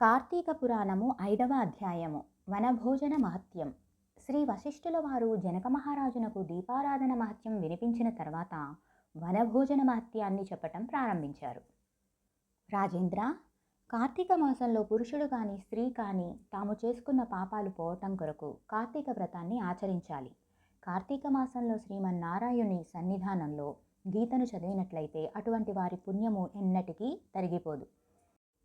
కార్తీక పురాణము ఐదవ అధ్యాయము. వనభోజన మహత్యం. శ్రీ వశిష్ఠుల వారు జనక మహారాజునకు దీపారాధన మహత్యం వినిపించిన తర్వాత వనభోజన మహత్యాన్ని చెప్పటం ప్రారంభించారు. రాజేంద్ర కార్తీక మాసంలో పురుషుడు కానీ స్త్రీ కానీ తాము చేసుకున్న పాపాలు పోవటం కొరకు కార్తీక వ్రతాన్ని ఆచరించాలి. కార్తీక మాసంలో శ్రీమన్నారాయణుని సన్నిధానంలో గీతను చదివినట్లయితే అటువంటి వారి పుణ్యము ఎన్నటికీ తరిగిపోదు.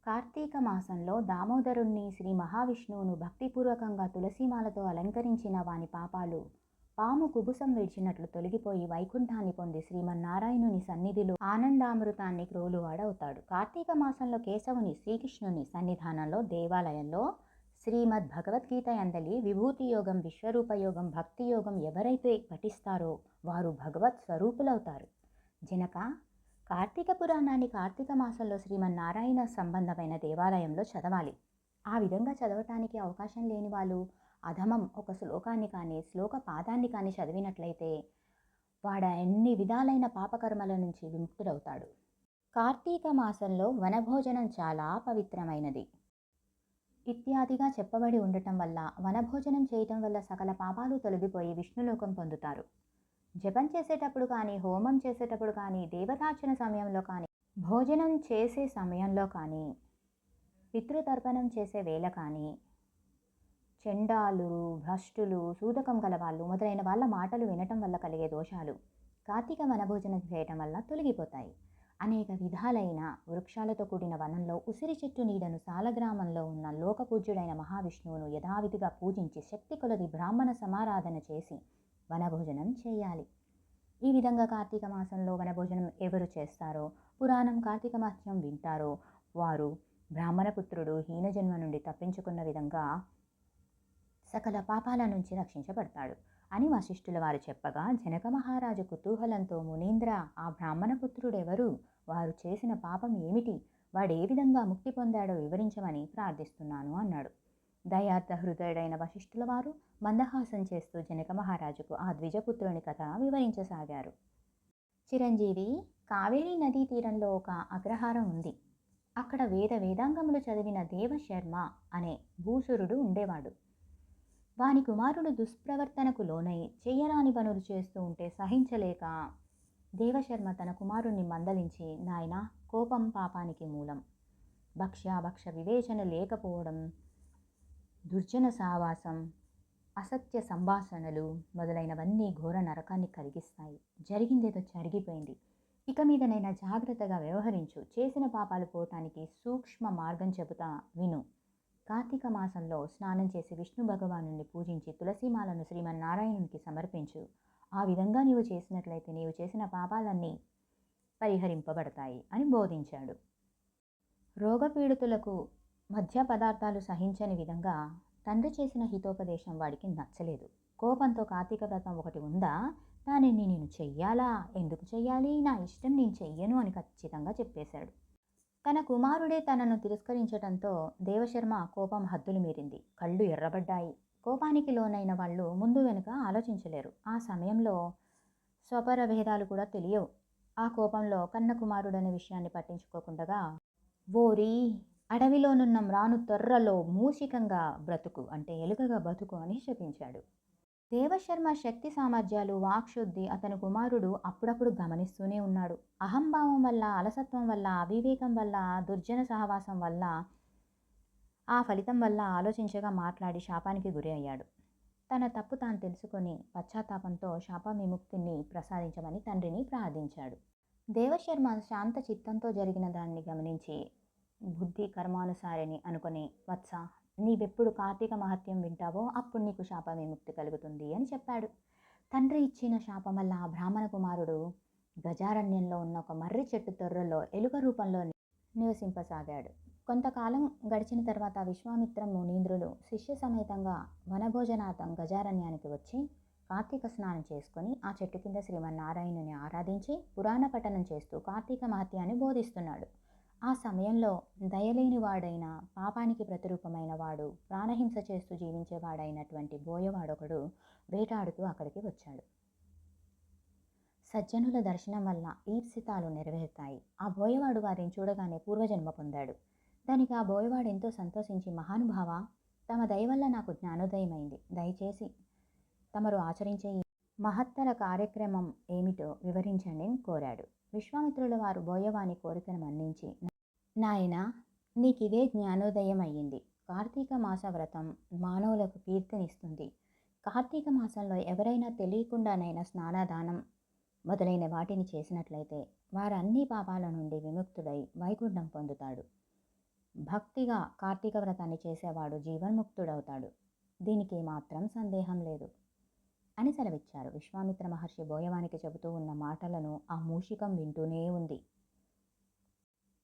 కార్తీక మాసంలో దామోదరుణ్ణి శ్రీ మహావిష్ణువును భక్తిపూర్వకంగా తులసీమాలతో అలంకరించిన వాని పాపాలు పాము కుబుసం విడిచినట్లు తొలగిపోయి వైకుంఠాన్ని పొంది శ్రీమన్నారాయణుని సన్నిధిలో ఆనందామృతాన్ని క్రోలువాడవుతాడు. కార్తీక మాసంలో కేశవుని శ్రీకృష్ణుని సన్నిధానంలో దేవాలయంలో శ్రీమద్ భగవద్గీత అందలి విభూతి యోగం విశ్వరూప యోగం భక్తి యోగం ఎవరైతే పఠిస్తారో వారు భగవత్ స్వరూపులవుతారు. జనక కార్తీక పురాణాన్ని కార్తీక మాసంలో శ్రీమన్నారాయణ సంబంధమైన దేవాలయంలో చదవాలి. ఆ విధంగా చదవటానికి అవకాశం లేని వాళ్ళు అధమం ఒక శ్లోకాన్ని కానీ శ్లోక పాదాన్ని కానీ చదివినట్లయితే వాడ ఎన్ని విధాలైన పాపకర్మల నుంచి విముక్తుడవుతాడు. కార్తీక మాసంలో వనభోజనం చాలా పవిత్రమైనది. ఇత్యాదిగా చెప్పబడి ఉండటం వల్ల వనభోజనం చేయటం వల్ల సకల పాపాలు తొలగిపోయి విష్ణులోకం పొందుతారు. జపం చేసేటప్పుడు కానీ హోమం చేసేటప్పుడు కానీ దేవతార్చన సమయంలో కానీ భోజనం చేసే సమయంలో కానీ పితృతర్పణం చేసే వేళ కానీ చెండాలు భ్రష్టులు సూతకం గలవాళ్ళు మొదలైన వాళ్ళ మాటలు వినటం వల్ల కలిగే దోషాలు కార్తీక వనభోజనం చేయటం వల్ల తొలగిపోతాయి. అనేక విధాలైన వృక్షాలతో కూడిన వనంలో ఉసిరి చెట్టు నీడను సాలగ్రామంలో ఉన్న లోకపూజ్యుడైన మహావిష్ణువును యథావిధిగా పూజించి శక్తి కొలది బ్రాహ్మణ సమారాధన చేసి వనభోజనం చేయాలి. ఈ విధంగా కార్తీక మాసంలో వనభోజనం ఎవరు చేస్తారో పురాణం కార్తీక మాసం వింటారో వారు బ్రాహ్మణపుత్రుడు హీనజన్మ నుండి తప్పించుకున్న విధంగా సకల పాపాల నుంచి రక్షించబడతాడు అని వశిష్ఠుల వారు చెప్పగా జనక మహారాజు కుతూహలంతో మునీంద్ర ఆ బ్రాహ్మణపుత్రుడెవరు వారు చేసిన పాపం ఏమిటి? వాడు ఏ విధంగా ముక్తి పొందాడో వివరించమని ప్రార్థిస్తున్నాను అన్నాడు. దయార్థ హృదయుడైన వశిష్ఠుల వారు మందహాసం చేస్తూ జనక మహారాజుకు ఆ ద్విజపుత్రుని కథ వివరించసాగారు. చిరంజీవి కావేరీ నదీ తీరంలో ఒక అగ్రహారం ఉంది. అక్కడ వేద వేదాంగములు చదివిన దేవశర్మ అనే భూసురుడు ఉండేవాడు. వాని కుమారుడు దుష్ప్రవర్తనకు లోనై చెయ్యరాని పనులు చేస్తూ ఉంటే సహించలేక దేవశర్మ తన కుమారుణ్ణి మందలించి నాయన కోపం పాపానికి మూలం. భక్ష్య భక్ష వివేచన లేకపోవడం దుర్జన సావాసం అసత్య సంభాషణలు మొదలైనవన్నీ ఘోర నరకాన్ని కలిగిస్తాయి. జరిగిందేదో జరిగిపోయింది ఇక మీదనైనా జాగ్రత్తగా వ్యవహరించు. చేసిన పాపాలు పోవటానికి సూక్ష్మ మార్గం చెబుతా విను. కార్తీక మాసంలో స్నానం చేసి విష్ణు భగవాను పూజించి తులసీమాలను శ్రీమన్నారాయణునికి సమర్పించు. ఆ విధంగా నీవు చేసినట్లయితే నీవు చేసిన పాపాలన్నీ పరిహరింపబడతాయి అని బోధించాడు. రోగపీడితులకు మద్య పదార్థాలు సహించని విధంగా తండ్రి చేసిన హితోపదేశం వాడికి నచ్చలేదు. కోపంతో కార్తీక వ్రతం ఒకటి ఉందా? దానిని నేను చెయ్యాలా? ఎందుకు చెయ్యాలి? నా ఇష్టం నేను చెయ్యను అని ఖచ్చితంగా చెప్పేశాడు. తన కుమారుడే తనను తిరస్కరించడంతో దేవశర్మ కోపం హద్దులు మీరింది. కళ్ళు ఎర్రబడ్డాయి. కోపానికి లోనైన వాళ్ళు ముందు వెనుక ఆలోచించలేరు. ఆ సమయంలో స్వపర భేదాలు కూడా తెలియవు. ఆ కోపంలో కన్న కుమారుడనే విషయాన్ని పట్టించుకోకుండా ఓరి అడవిలోనున్న మ్రాను తొర్రలో మూషికంగా బ్రతుకు అంటే ఎలుకగా బతుకు అని శపించాడు. దేవశర్మ శక్తి సామర్థ్యాలు వాక్శుద్ధి అతని కుమారుడు అప్పుడప్పుడు గమనిస్తూనే ఉన్నాడు. అహంభావం వల్ల అలసత్వం వల్ల అవివేకం వల్ల దుర్జన సహవాసం వల్ల ఆ ఫలితం వల్ల ఆలోచించగా మాట్లాడి శాపానికి గురి అయ్యాడు. తన తప్పు తాను తెలుసుకొని పశ్చాత్తాపంతో శాప విముక్తిని ప్రసాదించమని తండ్రిని ప్రార్థించాడు. దేవశర్మ శాంత చిత్తంతో జరిగిన దాన్ని గమనించి బుద్ధి కర్మానుసారిని అనుకుని వత్స నీవెప్పుడు కార్తీక మహత్యం వింటావో అప్పుడు నీకు శాప విముక్తి కలుగుతుంది అని చెప్పాడు. తండ్రి ఇచ్చిన శాపం వల్ల ఆ బ్రాహ్మణ కుమారుడు గజారణ్యంలో ఉన్న ఒక మర్రి చెట్టు తొర్రలో ఎలుక రూపంలో నివసింపసాగాడు. కొంతకాలం గడిచిన తర్వాత విశ్వామిత్ర మునీంద్రులు శిష్య సమేతంగా వనభోజనార్థం గజారణ్యానికి వచ్చి కార్తీక స్నానం చేసుకుని ఆ చెట్టు కింద శ్రీమన్నారాయణుని ఆరాధించి పురాణ పఠనం చేస్తూ కార్తీక మహత్యాన్ని బోధిస్తున్నాడు. ఆ సమయంలో దయలేని వాడైన పాపానికి ప్రతిరూపమైన వాడు ప్రాణహింస చేస్తూ జీవించేవాడైనటువంటి బోయవాడొకడు వేటాడుతూ అక్కడికి వచ్చాడు. సజ్జనుల దర్శనం వల్ల ఈప్సితాలు నెరవేరుతాయి. ఆ బోయవాడు వారిని చూడగానే పూర్వజన్మ పొందాడు. దానికి ఆ బోయవాడు ఎంతో సంతోషించి మహానుభావ తమ దయ వల్ల నాకు జ్ఞానోదయమైంది. దయచేసి తమరు ఆచరించే ఈ మహత్తర కార్యక్రమం ఏమిటో వివరించండి కోరాడు. విశ్వామిత్రుల వారు బోయవాని కోరికను మన్నించి నాయన నీకిదే జ్ఞానోదయం అయ్యింది కార్తీక మాస వ్రతం మానవులకు కీర్తినిస్తుంది. కార్తీక మాసంలో ఎవరైనా తెలియకుండానైనా స్నానదానం మొదలైన వాటిని చేసినట్లయితే వారన్ని పాపాల నుండి విముక్తుడై వైకుంఠం పొందుతాడు. భక్తిగా కార్తీక వ్రతాన్ని చేసేవాడు జీవన్ముక్తుడవుతాడు. దీనికి మాత్రం సందేహం లేదు. అని సెలవిచ్చారు విశ్వామిత్ర మహర్షి బోయవానికి చెబుతూ ఉన్న మాటలను ఆ మూషికం వింటూనే ఉంది.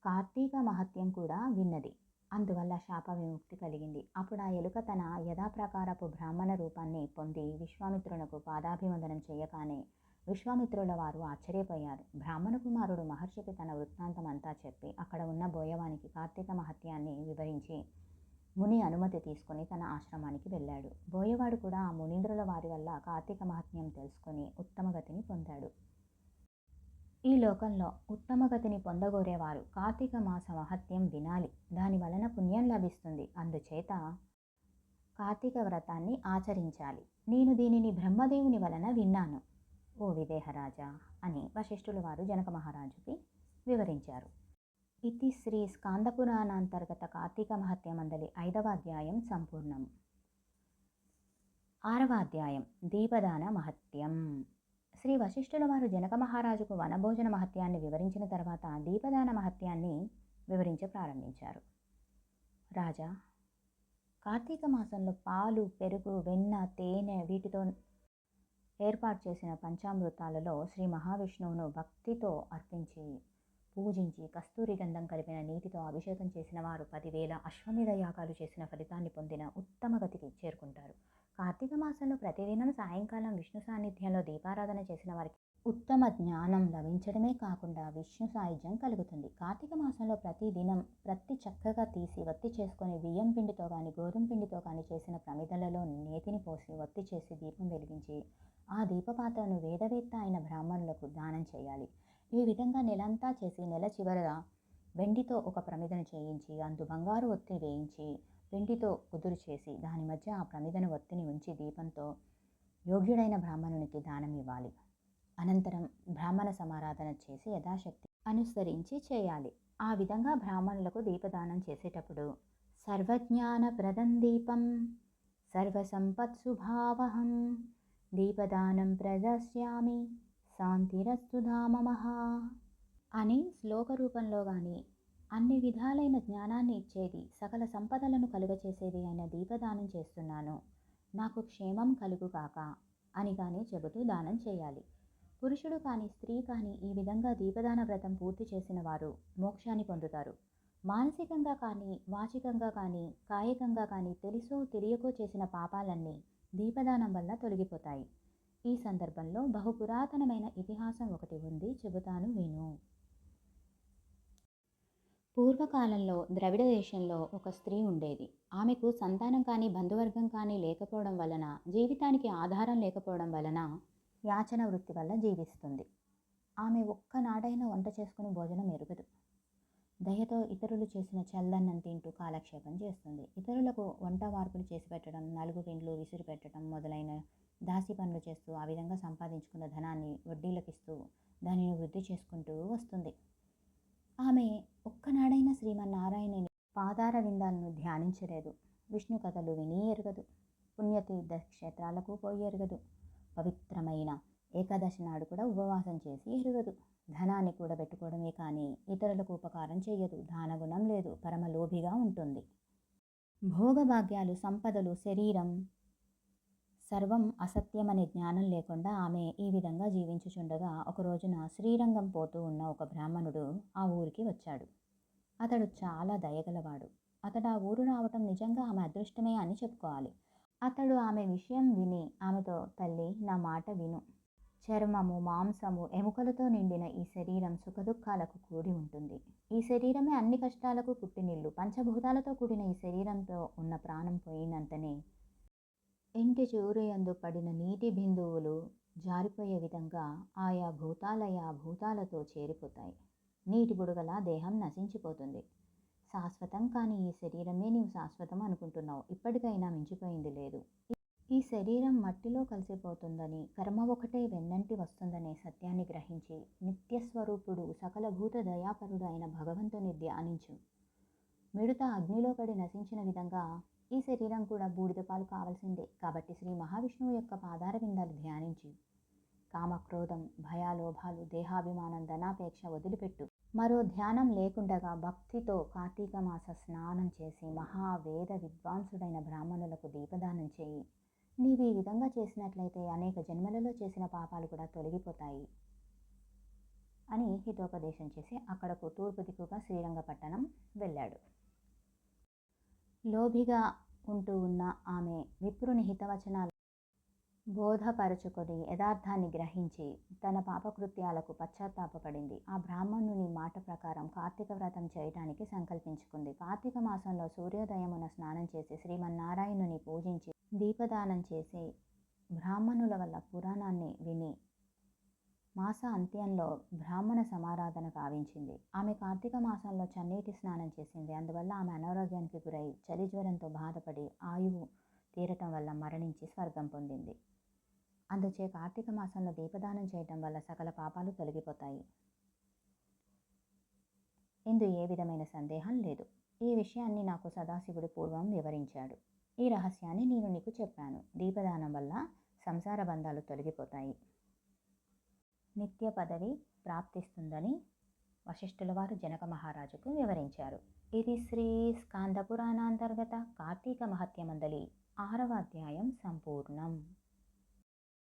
కార్తీక మహత్యం కూడా విన్నది. అందువల్ల శాప విముక్తి కలిగింది. అప్పుడు ఆ ఎలుక తన యథాప్రకారపు బ్రాహ్మణ రూపాన్ని పొంది విశ్వామిత్రునకు పాదాభివందనం చేయగానే విశ్వామిత్రుల వారు ఆశ్చర్యపోయారు. బ్రాహ్మణ కుమారుడు మహర్షికి తన వృత్తాంతం అంతా చెప్పి అక్కడ ఉన్న బోయవానికి కార్తీక మహత్యాన్ని వివరించి ముని అనుమతి తీసుకొని తన ఆశ్రమానికి వెళ్ళాడు. బోయవాడు కూడా ఆ మునీంద్రుల వారి వల్ల కార్తీక మహత్యం తెలుసుకొని ఉత్తమగతిని పొందాడు. ఈ లోకంలో ఉత్తమగతిని పొందగోరేవారు కార్తీక మాస మహత్యం వినాలి. దాని వలన పుణ్యం లభిస్తుంది. అందుచేత కార్తీక వ్రతాన్ని ఆచరించాలి. నేను దీనిని బ్రహ్మదేవుని వలన విన్నాను. ఓ విదేహరాజా అని వశిష్ఠుల వారు జనక మహారాజుకి వివరించారు. ఇది శ్రీ స్కాందపురాణాంతర్గత కార్తీక మహత్యమందలి ఐదవ అధ్యాయం సంపూర్ణం. ఆరవ అధ్యాయం. దీపదాన మహత్యం. శ్రీ వశిష్ఠుల వారు జనక మహారాజుకు వనభోజన మహత్యాన్ని వివరించిన తర్వాత దీపదాన మహత్యాన్ని వివరించ ప్రారంభించారు. రాజా కార్తీక మాసంలో పాలు పెరుగు వెన్న తేనె వీటితో ఏర్పాటు చేసిన పంచామృతాలలో శ్రీ మహావిష్ణువును భక్తితో అర్పించి పూజించి కస్తూరి గంధం కలిపిన నీటితో అభిషేకం చేసిన వారు పదివేల అశ్వమేధ యాగాలు చేసిన ఫలితాన్ని పొందిన ఉత్తమ గతికి చేరుకుంటారు. కార్తీక మాసంలో ప్రతిదినం సాయంకాలం విష్ణు సాన్నిధ్యంలో దీపారాధన చేసిన వారికి ఉత్తమ జ్ఞానం లభించడమే కాకుండా విష్ణు సాయుధ్యం కలుగుతుంది. కార్తీక మాసంలో ప్రతిదినం ప్రతి చక్కగా తీసి వత్తి చేసుకొని బియ్యం పిండితో కానీ గోధుమ పిండితో కానీ చేసిన ప్రమిదలలో నేతిని పోసి వత్తి చేసి దీపం వెలిగించి ఆ దీపపాత్రను వేదవేత్త అయిన బ్రాహ్మణులకు దానం చేయాలి. ఈ విధంగా నెలంతా చేసి నెల చివర వెండితో ఒక ప్రమిదను చేయించి అందు బంగారు ఒత్తి వేయించి వెండితో కుదురు చేసి దాని మధ్య ఆ ప్రమిదను ఒత్తిని ఉంచి దీపంతో యోగ్యుడైన బ్రాహ్మణునికి దానం ఇవ్వాలి. అనంతరం బ్రాహ్మణ సమారాధన చేసి యథాశక్తి అనుసరించి చేయాలి. ఆ విధంగా బ్రాహ్మణులకు దీపదానం చేసేటప్పుడు సర్వజ్ఞాన ప్రదం దీపం సర్వసంపత్సుభావహం దీపదానం ప్రదర్శ్యామి శాంతిరస్తు ధామమహ అని శ్లోక రూపంలో కానీ అన్ని విధాలైన జ్ఞానాన్ని ఇచ్చేది సకల సంపదలను కలుగచేసేది అయిన దీపదానం చేస్తున్నాను. నాకు క్షేమం కలుగు కాక అని కానీ చెబుతూ దానం చేయాలి. పురుషుడు కానీ స్త్రీ కానీ ఈ విధంగా దీపదాన వ్రతం పూర్తి చేసిన వారు మోక్షాన్ని పొందుతారు. మానసికంగా కానీ వాచికంగా కానీ కాయికంగా కానీ తెలుసో తెలియకో చేసిన పాపాలన్నీ దీపదానం వల్ల తొలగిపోతాయి. ఈ సందర్భంలో బహుపురాతనమైన ఇతిహాసం ఒకటి ఉంది చెబుతాను విను. పూర్వకాలంలో ద్రవిడ దేశంలో ఒక స్త్రీ ఉండేది. ఆమెకు సంతానం కానీ బంధువర్గం కానీ లేకపోవడం వలన జీవితానికి ఆధారం లేకపోవడం వలన యాచన వృత్తి వల్ల జీవిస్తుంది. ఆమె ఒక్కనాడైనా వంట చేసుకుని భోజనం ఎరుగదు. దయతో ఇతరులు చేసిన చల్లన్నం తింటూ కాలక్షేపం చేస్తుంది. ఇతరులకు వంట వార్పులు చేసి పెట్టడం నలుగు పిండ్లు విసిరి పెట్టడం మొదలైన దాసి పనులు చేస్తూ ఆ విధంగా సంపాదించుకున్న ధనాన్ని వడ్డీలకిస్తూ దానిని వృద్ధి చేసుకుంటూ వస్తుంది. ఆమె ఒక్కనాడైన శ్రీమన్నారాయణుని పాదార విందాలను ధ్యానించలేదు. విష్ణు కథలు విని ఎరగదు. పుణ్యతీర్థ క్షేత్రాలకు పోయి ఎరగదు. పవిత్రమైన ఏకాదశి నాడు కూడా ఉపవాసం చేసి ఎరగదు. ధనాన్ని కూడా పెట్టుకోవడమే కానీ ఇతరులకు ఉపకారం చేయదు దానగుణం లేదు. పరమలోభిగా ఉంటుంది. భోగభాగ్యాలు సంపదలు శరీరం సర్వం అసత్యమనే జ్ఞానం లేకుండా ఆమె ఈ విధంగా జీవించుచుండగా ఒక రోజున శ్రీరంగం పోతూ ఉన్న ఒక బ్రాహ్మణుడు ఆ ఊరికి వచ్చాడు. అతడు చాలా దయగలవాడు. అతడు ఆ ఊరు రావటం నిజంగా ఆమె అదృష్టమే అని చెప్పుకోవాలి. అతడు ఆమె విషయం విని ఆమెతో తల్లి నా మాట విను. చర్మము మాంసము ఎముకలతో నిండిన ఈ శరీరం సుఖదుఖాలకు కూడి ఉంటుంది. ఈ శరీరమే అన్ని కష్టాలకు పుట్టినిల్లు. పంచభూతాలతో కూడిన ఈ శరీరంతో ఉన్న ప్రాణం పోయినంతనే ఇంటి చూరుయందు పడిన నీటి బిందువులు జారిపోయే విధంగా ఆయా భూతాలయ భూతాలతో చేరిపోతాయి. నీటి బుడగల దేహం నశించిపోతుంది. శాశ్వతం కానీ ఈ శరీరమే నీవు శాశ్వతం అనుకుంటున్నావు. ఇప్పటికైనా మించిపోయింది లేదు. ఈ శరీరం మట్టిలో కలిసిపోతుందని కర్మ ఒకటే వెన్నంటి వస్తుందనే సత్యాన్ని గ్రహించి నిత్యస్వరూపుడు సకల భూత దయాపరుడు అయిన భగవంతుని ధ్యానించు. మిడత అగ్నిలో పడి నశించిన విధంగా ఈ శరీరం కూడా బూడిద పాలు కావాల్సిందే. కాబట్టి శ్రీ మహావిష్ణువు యొక్క పాదార విందాలు ధ్యానించి కామక్రోధం భయాలోభాలు దేహాభిమానం ధనాపేక్ష వదిలిపెట్టు. మరో ధ్యానం లేకుండగా భక్తితో కార్తీక మాస స్నానం చేసి మహావేద విద్వాంసుడైన బ్రాహ్మణులకు దీపదానం చేయి. నీవు ఈ విధంగా చేసినట్లయితే అనేక జన్మలలో చేసిన పాపాలు కూడా తొలగిపోతాయి అని హితోపదేశం చేసి అక్కడకు తూర్పు దిక్కుగా శ్రీరంగపట్టణం వెళ్ళాడు. లోభిగా ఉంటూ ఉన్న ఆమె విప్రుని హితవచనాలు బోధపరుచుకొని యథార్థాన్ని గ్రహించి తన పాపకృత్యాలకు పశ్చాత్తాపపడింది. ఆ బ్రాహ్మణుని మాట ప్రకారం కార్తీక వ్రతం చేయడానికి సంకల్పించుకుంది. కార్తీక మాసంలో సూర్యోదయమున స్నానం చేసి శ్రీమన్నారాయణుని పూజించి దీపదానం చేసి బ్రాహ్మణుల వల్ల పురాణాన్ని విని మాస అంత్యంలో బ్రాహ్మణ సమారాధన కావించింది ఆమె కార్తీక మాసంలో చన్నీటి స్నానం చేసింది. అందువల్ల ఆమె అనారోగ్యానికి గురై చలి జ్వరంతో బాధపడి ఆయువు తీరటం వల్ల మరణించి స్వర్గం పొందింది. అందుచే కార్తీక మాసంలో దీపదానం చేయటం వల్ల సకల పాపాలు తొలగిపోతాయి. ఇందు ఏ విధమైన సందేహం లేదు. ఈ విషయాన్ని నాకు సదాశివుడు పూర్వం వివరించాడు. ఈ రహస్యాన్ని నేను నీకు చెప్పాను. దీపదానం వల్ల సంసార బంధాలు తొలగిపోతాయి. నిత్య పదవి ప్రాప్తిస్తుందని వశిష్ఠుల వారు జనక మహారాజుకు వివరించారు. ఇది శ్రీ స్కాంద పురాణాంతర్గత కార్తీక మహత్యమందలి ఆరవ అధ్యాయం సంపూర్ణం.